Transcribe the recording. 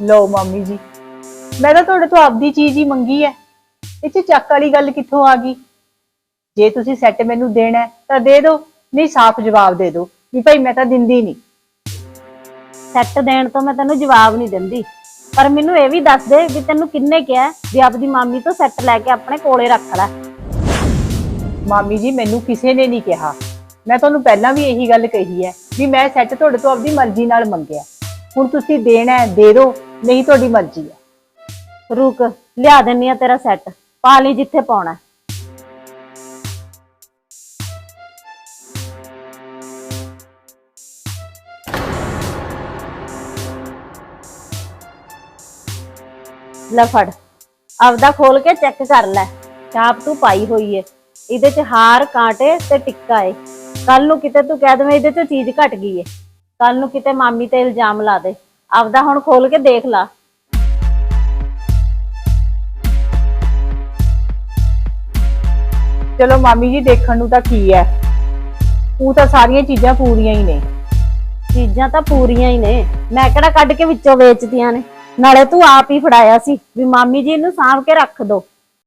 ਲਓ ਮਾਮੀ ਜੀ ਮੈਂ ਤਾਂ ਤੁਹਾਡੇ ਤੋਂ ਆਪਦੀ ਚੀਜ਼ ਹੀ ਮੰਗੀ ਹੈ ਇਹ ਚ ਚੱਕ ਵਾਲੀ ਗੱਲ ਕਿੱਥੋਂ ਆ ਗਈ? ਜੇ ਤੁਸੀਂ ਸੈੱਟ ਮੈਨੂੰ ਦੇਣਾ ਹੈ, ਤਾਂ ਦੇ ਦਿਓ ਨਹੀਂ ਸਾਫ਼ ਜਵਾਬ ਦੇ ਦਿਓ ਵੀ ਭਾਈ ਮੈਂ ਤਾਂ ਦਿੰਦੀ ਨਹੀਂ। ਸੈੱਟ ਦੇਣ ਤੋਂ ਮੈਂ ਤੈਨੂੰ ਜਵਾਬ ਨਹੀਂ ਦਿੰਦੀ। ਪਰ ਮੈਨੂੰ ਇਹ ਵੀ ਦੱਸ ਦੇ ਵੀ ਤੈਨੂੰ ਕਿੰਨੇ ਕਿਹਾ ਵੀ ਆਪਦੀ ਮਾਮੀ ਤੋਂ ਸੈੱਟ ਲੈ ਕੇ ਆਪਣੇ ਕੋਲੇ ਰੱਖ ਲੈ। ਮਾਮੀ ਜੀ ਮੈਨੂੰ ਕਿਸੇ ਨੇ ਨਹੀਂ ਕਿਹਾ। ਮੈਂ ਤੁਹਾਨੂੰ ਪਹਿਲਾਂ ਵੀ ਇਹੀ ਗੱਲ ਕਹੀ ਹੈ ਵੀ ਮੈਂ ਸੈੱਟ ਤੁਹਾਡੇ ਤੋਂ ਆਪਦੀ ਮਰਜ਼ੀ ਨਾਲ ਮੰਗਿਆ। ਹੁਣ ਤੁਸੀਂ ਦੇਣਾ ਹੈ ਦੇ ਦਿਓ ਨਹੀਂ, ਤੁਹਾਡੀ ਮਰਜ਼ੀ ਹੈ ਰੁਕ, ਲਿਆ ਦਿੰਨੀ ਆ ਤੇਰਾ ਸੈੱਟ ਪਾ ਲਈ ਜਿੱਥੇ ਪਾਉਣਾ। ਲੈ ਫੜ। ਆਪਦਾ ਖੋਲ ਕੇ ਚੈੱਕ ਕਰ ਲੈ। ਚਾਪ ਤੂੰ ਪਾਈ ਹੋਈ ਏ। ਇਹਦੇ ਚ ਹਾਰ, ਕਾਂਟੇ ਤੇ ਟਿੱਕਾ ਏ। ਕੱਲ ਨੂੰ ਕਿਤੇ ਤੂੰ ਕਹਿ ਦਵੇਂ ਇਹਦੇ ਚ ਚੀਜ਼ ਘਟ ਗਈ ਏ। ਕੱਲ ਨੂੰ ਕਿਤੇ ਮਾਮੀ ਤੇ ਇਲਜ਼ਾਮ ਲਾ ਦੇ। ਆਪਦਾ ਹੁਣ ਖੋਲ ਕੇ ਦੇਖ ਲਾ। ਚਲੋ ਮਾਮੀ ਜੀ ਦੇਖਣ ਨੂੰ ਤਾਂ ਕੀ ਹੈ। ਉਹ ਤਾਂ ਸਾਰੀਆਂ ਚੀਜ਼ਾਂ ਪੂਰੀਆਂ ਹੀ ਨੇ। ਚੀਜ਼ਾਂ ਤਾਂ ਪੂਰੀਆਂ ਹੀ ਨੇ। ਮੈਂ ਕਿਹੜਾ ਕੱਢ ਕੇ ਵਿੱਚੋਂ ਵੇਚਤੀਆਂ ਨੇ? ਨਾਲੇ ਤੂੰ ਆਪ ਹੀ ਫੜਾਇਆ ਸੀ ਵੀ ਮਾਮੀ ਜੀ ਇਹਨੂੰ ਸਾਂਭ ਕੇ ਰੱਖ ਦੋ।